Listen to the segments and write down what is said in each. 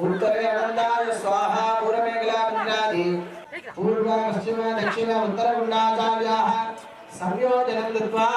उत्तरे अनन्ताय स्वाहा पूर्वमेघलामिन्द्रादि पूर्व पश्चिम दक्षिण उत्तरगुण्डाचार्याः संयोजनं दत्त्वा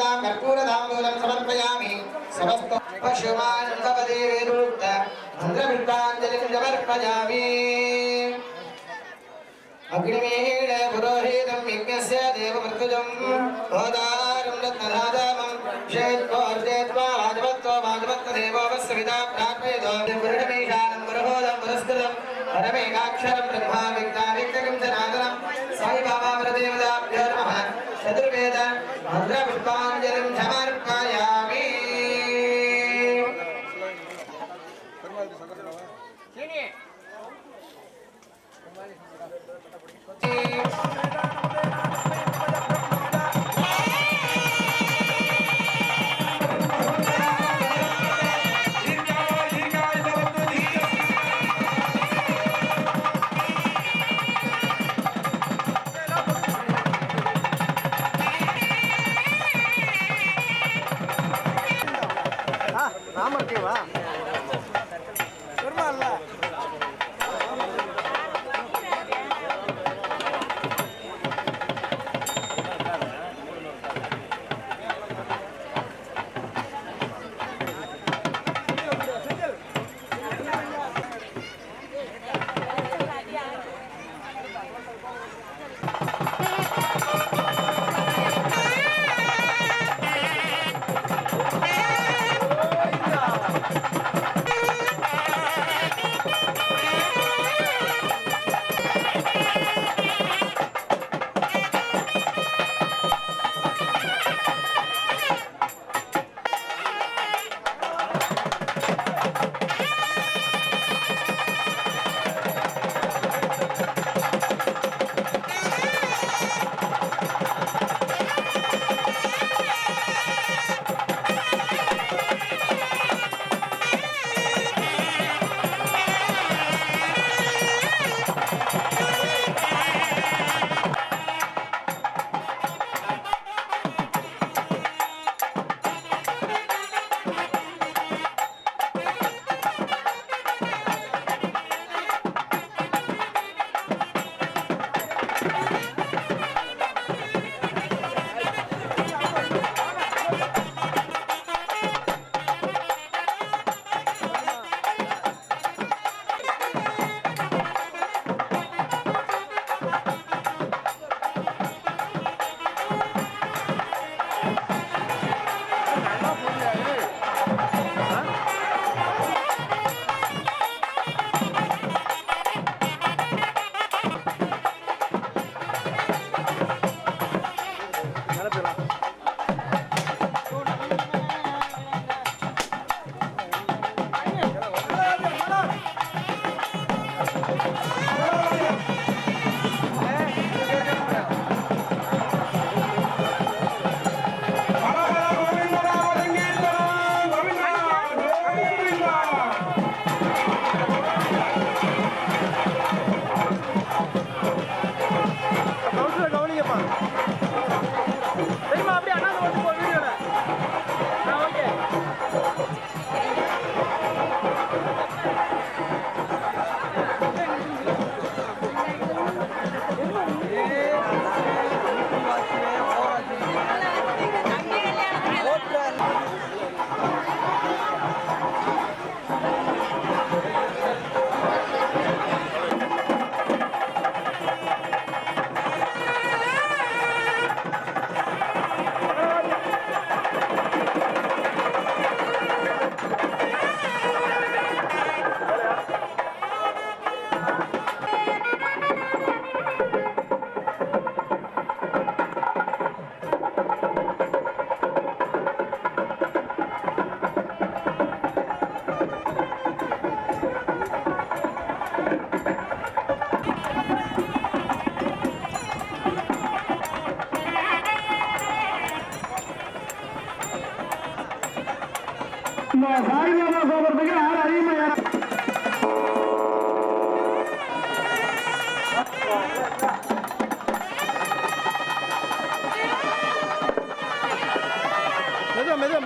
प्रतिगृह्यतां कर्पूरताम्बूलं समर्पयामि समस्त पशुमान् भवदेवेरुक्त मन्त्रपुष्पाञ्जलिं समर्पयामि अग्निमेण पुरोहितं यज्ञस्य देवमृत्युजं होदारं रत्नधादामं शेत्वोर्जेत्वा वाजवत्तो वाजवत्तदेवोपस्सविता प्रार्थयतो पुरुषमीशानं पुरुहोदं पुरस्कृतं परमेकाक्षरं ब्रह्मा विज्ञाविज्ञकं जनादनं साईबाबा प्रदेवताभ्यो नमः చతుర్వేద భద్రపుష్పాంజలిం సమర్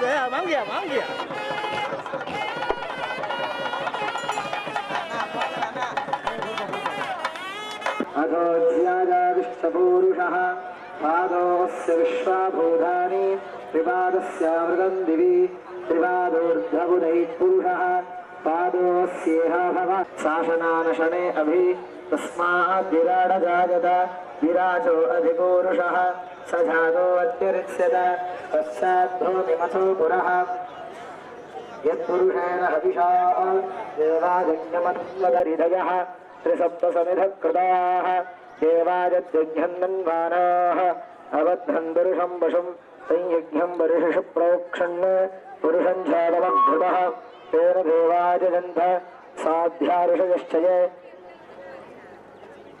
गया मांग गया मांग गया अगोज्याजाविष्टपूरुषः पादोऽस्य विश्वाभूतानि त्रिपादस्यामृतम् दिवि त्रिपादोर्धगुणैः पुरुषः पादोऽस्येह भव शासनानशने अभि तस्माद् विराजो अधिपूरुषः स धातो अत्यरित्स्यत पश्चाद्भूतिमथो पुरः। यत्पुरुषेण देवाजज्ञमत्वदरिधयः त्रिसप्तसमिधकृताः अबद्धम् पुरुषम् संयज्ञम् प्रोक्षन् पुरुषम् तेन देवाजजन्त साध्यारुषयश्चये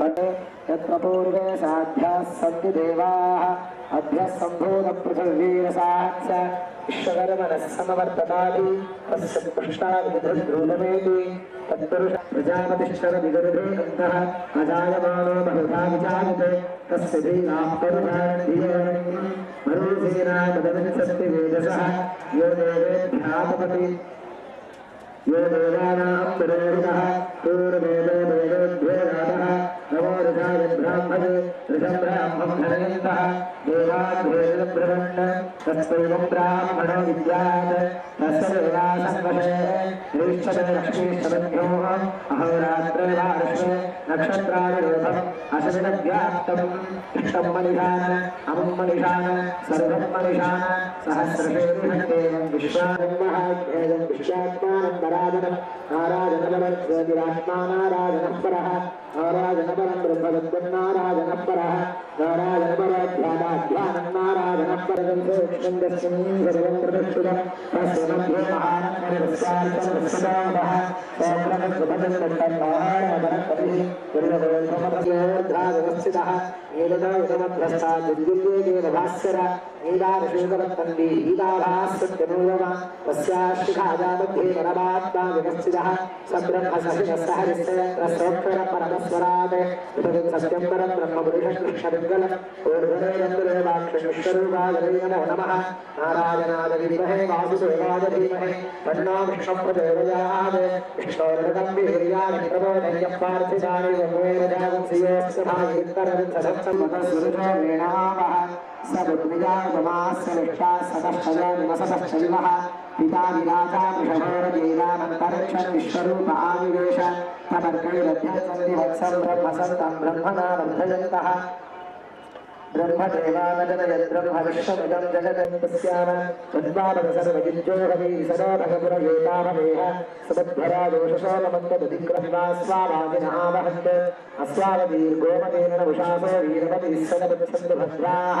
यत्र पूर्वे साध्याः सन्ति देवाः अभ्यः सम्भूतपृथिवीरसाच्च विश्वकर्मणः समवर्तताति तस्य पृष्ठाविधद्रूपमेति तत्पुरुष प्रजापतिश्चरविगरुधे अन्तः अजायमानो बहुधा विजायते तस्य धीराः परुधारणधियो मरुसेना तदनुसस्ति वेदसः यो देवेभ्यापपति यो देवानां पुरोहितः पूर्वेदो देवेभ्यो राजः नमो रजायद्ब्राह्मणे ऋषब्राह्मं धनयन्तः देवाद्भेदब्रह्मण् तत्सैवं ब्राह्मणो विद्यात् तस्य वेदासङ्गते श्रेष्ठते लक्ष्मीशभ्योः अहोरात्रैवादशे नक्षत्राणिरोधम् अशमिनव्याप्तम् इष्टं मणिषान् अमुं मणिषान् सर्वं मणिषान् सहस्रशेषेवं विश्वानन्दः विश्वात्मानं पराजनम् आराजनमवर्त्मानाराजनः परः नाराजनबलं ब्रह्मवद्वन्नाराजनः परः नाराजनबलाध्यादाध्यानं नाराजनः परं सोक्षन्दस्मिन् सर्वं प्रदक्षिणं तस्य मध्ये नमस्करामि तदेव सत्यं परं ब्रह्मपुरुषकृष्णपिङ्गलम् ऊर्ध्वदेवन्द्रदेवाक्षरूपादरेण नमः। नारायणादविमहे वासुदेवादधीमहे पन्नाविष्णप्रदेवयात् विष्णोरदं विहिर्यादिप्रबोधयः पार्थिवानि यमुवेरजागुंसियोत्सभायित्तरवित्सदत्सम्मतसुरथमेणामः सदुर्मिजागमास्यविष्टा सदश्चयनिवसदश्चयिवः पिता विराता वृषभोरजेनामन्तरिक्षविश्वरूप आविवेश। वत्सं ब्रह्मसन्तं ब्रह्मणा बन्धयन्तः ब्रह्मदेवानजनयद्ब्रह्म विश्वमिदं जगदन्तस्याम तद्वादन सर्वजिज्योहवै सदा भगपुरगेतामवेह सुबद्धरा दोषशोलमन्ददिग्रह्वा स्वावादिनः वहन्त अस्वावदीर्गोमतेन उषासो वीरवतिः सदपच्छन्तु भद्राः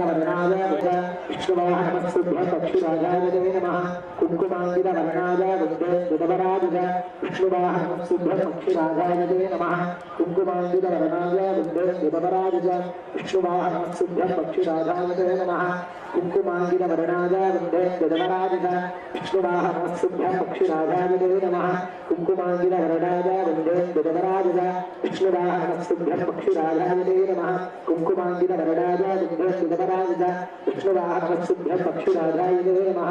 कुङ्कुमाङ्गितवर्णाय वच विष्णुवाः नमस्सुभ्रचक्षुराजाय विजये नमः कुङ्कुमाङ्गितवर्णाय विद्वद्वराज च विष्णुवाः नमस्सुभ्रचक्षुराजाय विजये नमः कुङ्कुमाङ्गितवर्णाय विद्वद्वराज च विष्णुवाः नमस्सुभ्रचक्षुराजाय विजये नमः कुङ्कुमाङ्गितवर्णाय विद्वद्वराज च विष्णुवाः नमस्सुभ्रचक्षुराजाय विजये नमः कुङ्कुमाङ्गितवर्णाय विद्वद्वराज च विष्णुवाः नमस्सुभ्रचक्षुराजाय बुधपराजा विष्णुवाहनमत्सभ्यं पक्षिराजाय नमः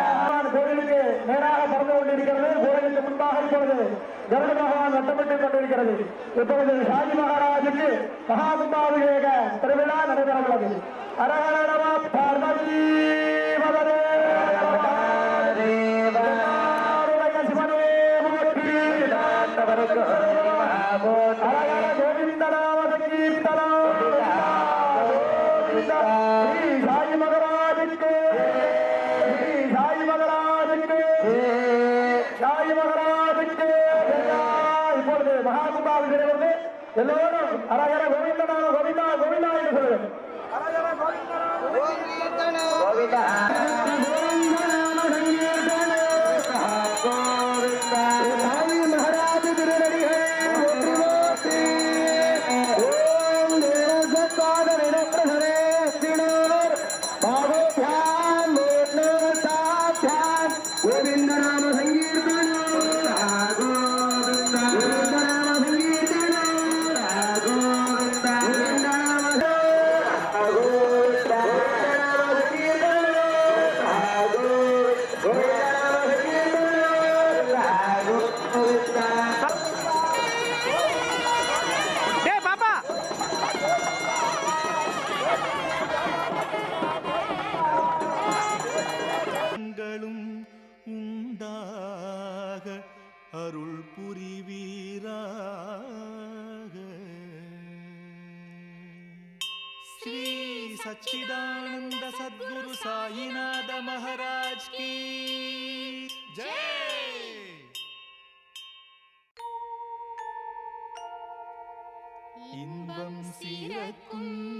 கோவிலுக்கு நேராக பறந்து கொண்டிருக்கிறது. கோவிலுக்கு முன்பாக இப்பொழுது கருட பகவான் வட்டப்பட்டுக் கொண்டிருக்கிறது. இப்பொழுது ஷாஜி மகாராஜுக்கு மகா கும்பாபிஷேக திருவிழா நடைபெற உள்ளது அரஹர நம பார்வதி গোবিন্দ নাম சச்சிதானந்த சத்குரு சாயிநாத மகாராஜ் கி. ஜெய்! இன்பம் சீரக்கும்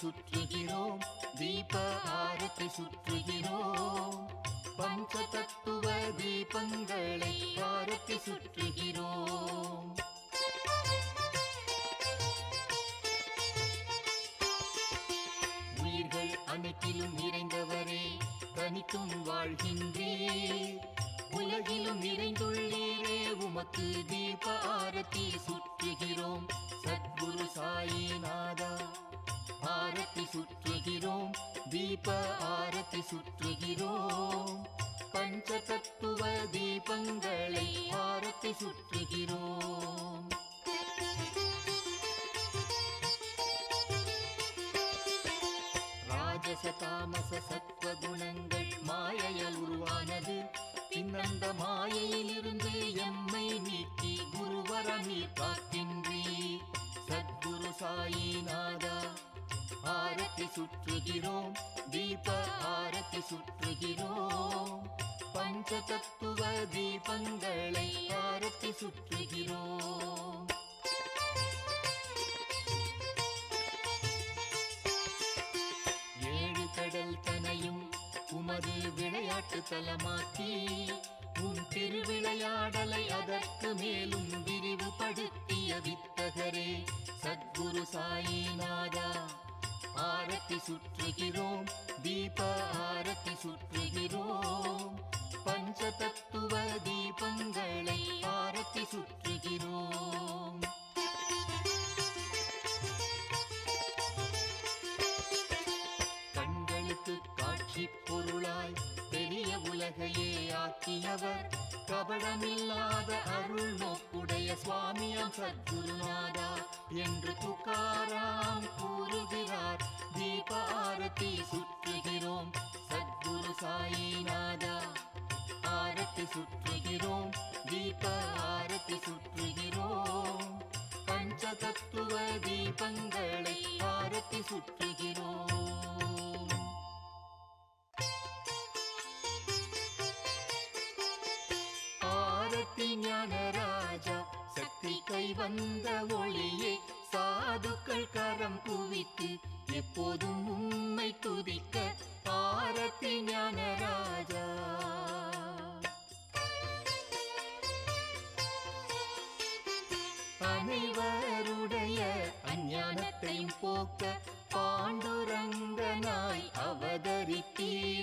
சுற்றுகிறோம். தீப ஆரத்தி சுற்றுகிறோம். பஞ்ச தத்துவ தீபங்களை ஆரத்தி சுற்றுகிறோம். உயிர்கள் அனைத்திலும் நிறைந்தவரே தனித்தும் வாழ்கின்றீர் உலகிலும் நிறைந்துள்ளீரே உமக்கு தீப ஆரத்தி சுற்றுகிறோம். சத்குரு சாயிநாதா ஆரத்தி சுற்றுகிறோம். தீப ஆரத்தி சுற்றுகிறோம். பஞ்ச தத்துவ தீபங்களை ஆரத்தி சுற்றுகிறோம். ராஜச தாமச சத்வ குணங்கள் மாயையால் உருவானது. பின்னந்த மாயையிலிருந்து எம்மை சுற்றுகிறோம். தீப ஆரத்தி சுற்றுகிறோம். பஞ்ச தத்துவ தீபங்களை ஆரத்தி சுற்றுகிறோம். ஏழு கடல் தனையும் உமது விளையாட்டு தலமாக்கி உன் திருவிளையாடலை அதற்கு மேலும் விரிவுபடுத்திய வித்தகரே சத்குரு சாயிநாதா. ஆரத்தி சுற்றுகிறோம் தீப ஆரத்தி சுற்றுகிறோம். பஞ்ச தத்துவ தீபங்களை ஆரத்தி சுற்றுகிறோம். கண்களுக்கு காட்சி பொருளாய் பெரிய உலகையே ஆக்கியவர் கபடமில்லாத அருள் நோக்குடைய சுவாமியம் சத்குருநாதா என்று துக்காராம் கூறுகிறார். தீப ஆரத்தி சுற்றுகிறோம். சத்குரு சத்குரு சாயிநாதா ஆரத்தி சுற்றுகிறோம். தீப ஆரத்தி சுற்றுகிறோம். பஞ்ச தத்துவ தீபங்களை ஆரத்தி சுற்றுகிறோம். கை வந்த ஒளியே சாதுக்கள் கரம் குவித்து எப்போதும் உம்மை துதிக்க பாரதி ஞானராஜா அனைவருடைய அஞ்ஞானத்தையும் போக்க பாண்டுரங்கனாய் அவதரித்தீர்.